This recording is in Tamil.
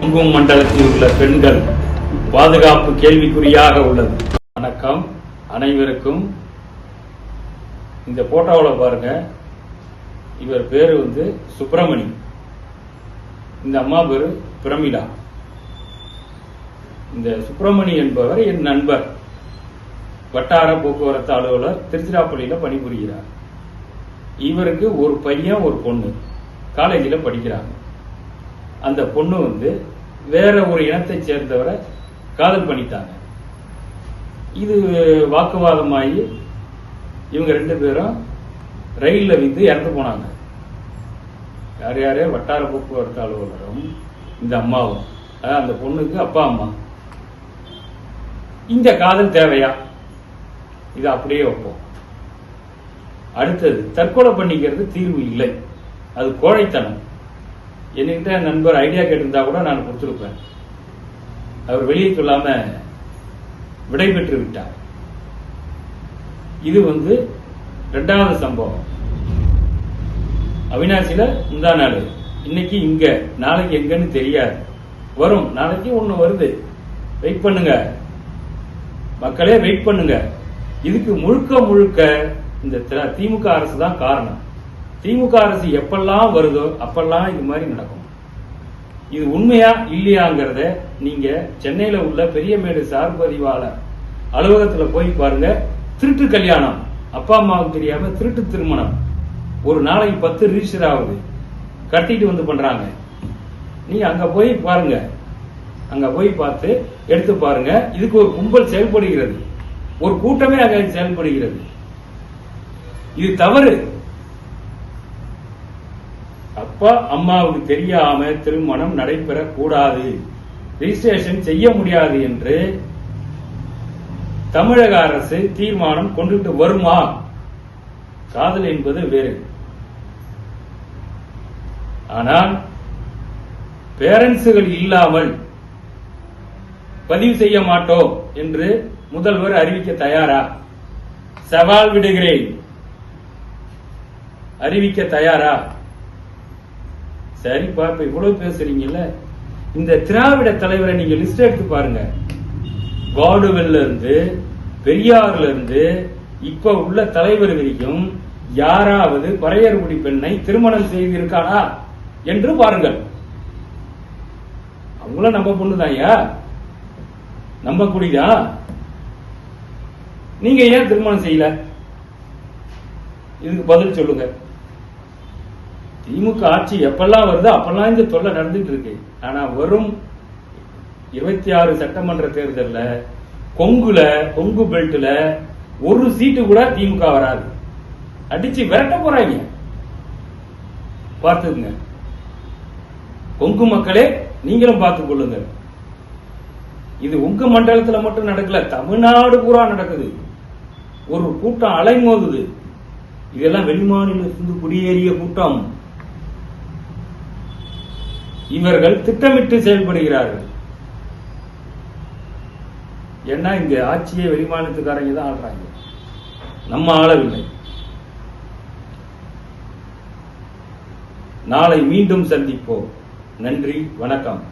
குங்கும மண்டலத்தில் உள்ள பெண்கள் பாதுகாப்பு கேள்விக்குறியாக உள்ளது. வணக்கம். அனைவருக்கும் இந்த போட்டோவில் பாருங்க. இவர் பேரு வந்து சுப்பிரமணி. இந்த அம்மா பேர் பிரமிளா. இந்த சுப்பிரமணி என்பவர் என் நண்பர். வட்டார போக்குவரத்து அலுவலர் திருச்சிராப்பள்ளியில் பணிபுரிகிறார். இவருக்கு ஒரு பையன் ஒரு பொண்ணு. காலேஜில் படிக்கிறாங்க. அந்த பொண்ணு வந்து வேற ஒரு இனத்தை சேர்ந்தவரை காதல் பண்ணிட்டாங்க. இது வாக்குவாதமாகி இவங்க ரெண்டு பேரும் ரயிலில் வந்து இறந்து போனாங்க. யார் யாரே? வட்டார போக்குவரத்து அலுவலரும் இந்த அம்மாவும். அந்த பொண்ணுக்கு அப்பா அம்மா. இந்த காதல் தேவையா? இது அப்படியே வைப்போம். அடுத்தது தற்கொலை பண்ணிக்கிறது தீர்வு இல்லை. அது கோழைத்தனம். என்கிட்ட நண்பர் ஐடியா கேட்டிருந்தா கூட நான் கொடுத்துருப்பேன். அவர் வெளியே சொல்லாம விடைபெற்று விட்டார். இது வந்து ரெண்டாவது சம்பவம். அவினாசியில முந்தா நாள். இன்னைக்கு இங்க நாளைக்கு எங்கன்னு தெரியாது. வரும். நாளைக்கு ஒண்ணு வருது. வெயிட் பண்ணுங்க. மக்களே வெயிட் பண்ணுங்க. இதுக்கு முழுக்க முழுக்க இந்த திமுக அரசு தான் காரணம். திமுக அரசு எப்பெல்லாம் வருதோ அப்பெல்லாம் இது மாதிரி நடக்கும். இது உண்மையா இல்லையாங்கிறத நீங்க சென்னையில உள்ள பெரியமேடு சார் பதிவாளர் அலுவலகத்துல போய் பாருங்க. திருட்டு கல்யாணம். அப்பா அம்மாவுக்கு தெரியாம திருட்டு திருமணம். ஒரு நாளைக்கு பத்து ரிஜிஸ்டர் ஆகுது. கட்டிட்டு வந்து பண்றாங்க. நீ அங்க போய் பாருங்க. அங்க போய் பார்த்து எடுத்து பாருங்க. இதுக்கு ஒரு கும்பல் செயல்படுகிறது. ஒரு கூட்டமே அங்க செயல்படுகிறது. இது தவறு. அப்பா அம்மாவுக்கு தெரியாம திருமணம் நடைபெறக்கூடாது. ரிஜிஸ்ட்ரேஷன் செய்ய முடியாது என்று தமிழக அரசு தீர்மானம் கொண்டுட்டு வருமா? காதல் என்பது வேறு. ஆனால் பேரண்ட்ஸுகள் இல்லாமல் பதிவு செய்ய மாட்டோம் என்று முதல்வர் அறிவிக்க தயாரா? சவால் விடுகிறேன். அறிவிக்க தயாரா? சரிப்பா இப்ப இவ்வளவு பேசுறீங்கல்ல? இந்த திராவிட தலைவரை நீங்க லிஸ்ட் எடுத்து பாருங்க. காடுவெல்ல இருந்து பெரியார்ல இருந்து இப்ப உள்ள தலைவர் வரைக்கும் யாராவது பறையர்குடி பெண்ணை திருமணம் செய்திருக்கானா என்று பாருங்கள். அவங்கள நம்ம பொண்ணுதாயா நம்ம குடிதா. நீங்க ஏன் திருமணம் செய்யல? இதுக்கு பதில் சொல்லுங்க. திமுக ஆட்சி எப்பெல்லாம் வருதோ அப்பெல்லாம் இந்த தொல்லை நடந்துட்டு இருக்கு. ஆனா வரும் இருபத்தி ஆறு சட்டமன்ற தேர்தல்ல கொங்குல கொங்கு பெல்ட்ல ஒரு சீட்டு கூட திமுக வராது. அடிச்சு விரட்ட போறாங்க. பார்த்துக்குங்க. கொங்கு மக்களே நீங்களும் பார்த்து கொள்ளுங்க. இது உங்க மண்டலத்துல மட்டும் நடக்கல தமிழ்நாடு பூரா நடக்குது. ஒரு கூட்டம் அலைமோதுது. இதெல்லாம் வெளிமாநிலத்திலிருந்து குடியேறிய கூட்டம். இவர்கள் திட்டமிட்டு செயல்படுகிறார்கள். ஏன்னா இங்க ஆட்சியை வெளிமாநிலத்துக்காரங்க தான் ஆடுறாங்க நம்ம ஆளவில்லை. நாளை மீண்டும் சந்திப்போம். நன்றி வணக்கம்.